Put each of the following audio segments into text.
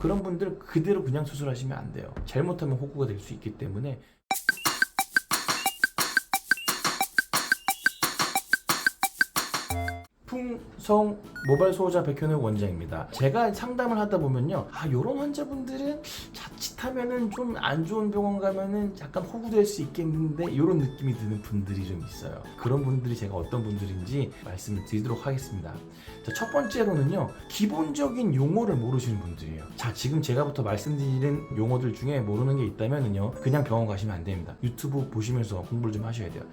그런 분들 그대로 그냥 수술하시면 안 돼요. 잘못하면 호구가 될 수 있기 때문에 풍성 모발 소호자 백현우 원장입니다. 제가 상담을 하다 보면요, 아 이런 환자분들은 자칫하면은 좀 안 좋은 병원 가면은 약간 호구될 수 있겠는데 이런 느낌이 드는 분들이 좀 있어요. 그런 분들이 제가 어떤 분들인지 말씀을 드리도록 하겠습니다. 자, 첫 번째로는요, 기본적인 용어를 모르시는 분들이에요. 자, 지금 제가부터 말씀드리는 용어들 중에 모르는 게 있다면은요, 그냥 병원 가시면 안 됩니다. 유튜브 보시면서 공부를 좀 하셔야 돼요.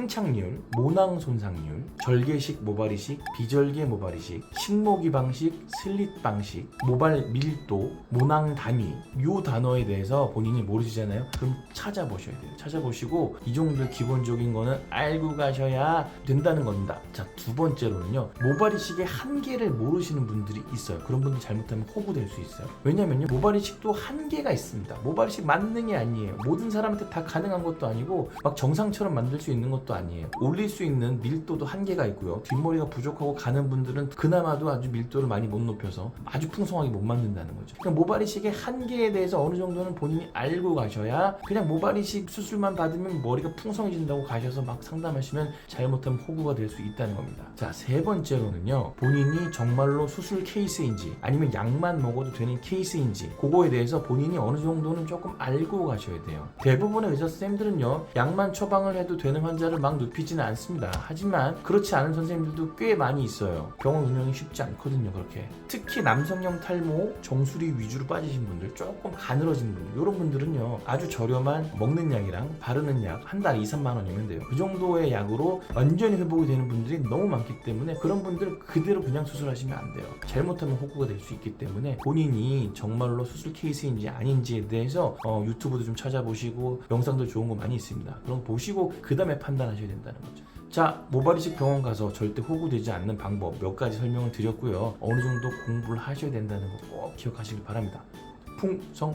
생착률, 모낭 손상률, 절개식 모발이식, 비절개 모발이식, 식모기 방식, 슬릿 방식, 모발 밀도, 모낭 단위 요 단어에 대해서 본인이 모르시잖아요. 그럼 찾아보셔야 돼요. 찾아보시고 이 정도 기본적인 거는 알고 가셔야 된다는 겁니다. 자, 두 번째로는요. 모발이식의 한계를 모르시는 분들이 있어요. 그런 분들 잘못하면 호구될 수 있어요. 왜냐면요. 모발이식도 한계가 있습니다. 모발이식 만능이 아니에요. 모든 사람한테 다 가능한 것도 아니고 막 정상처럼 만들 수 있는 것도 아니에요. 올릴 수 있는 밀도도 한계가 있고요. 뒷머리가 부족하고 가는 분들은 그나마도 아주 밀도를 많이 못 높여서 아주 풍성하게 못 만든다는 거죠. 그러니까 모발이식의 한계에 대해서 어느 정도는 본인이 알고 가셔야 그냥 모발이식 수술만 받으면 머리가 풍성해진다고 가셔서 막 상담하시면 잘못하면 호구가 될 수 있다는 겁니다. 자, 세 번째로는요. 본인이 정말로 수술 케이스인지 아니면 약만 먹어도 되는 케이스인지 그거에 대해서 본인이 어느 정도는 조금 알고 가셔야 돼요. 대부분의 의사 선생님들은요. 약만 처방을 해도 되는 환자 를 막 눕히지는 않습니다. 하지만 그렇지 않은 선생님들도 꽤 많이 있어요. 병원 운영이 쉽지 않거든요. 그렇게. 특히 남성형 탈모, 정수리 위주로 빠지신 분들, 조금 가늘어진 분들, 이런 분들은요. 아주 저렴한 먹는 약이랑 바르는 약 한달 2, 3만 원이면 돼요. 그 정도의 약으로 완전히 회복이 되는 분들이 너무 많기 때문에 그런 분들 그대로 그냥 수술하시면 안 돼요. 잘못하면 호구가 될 수 있기 때문에 본인이 정말로 수술 케이스인지 아닌지에 대해서 어, 유튜브도 좀 찾아보시고 영상도 좋은 거 많이 있습니다. 그럼 보시고 그 다음에 판단하셔야 된다는 거죠. 자, 모발이식 병원 가서 절대 호구되지 않는 방법 몇 가지 설명을 드렸고요. 어느 정도 공부를 하셔야 된다는 거 꼭 기억하시길 바랍니다. 풍성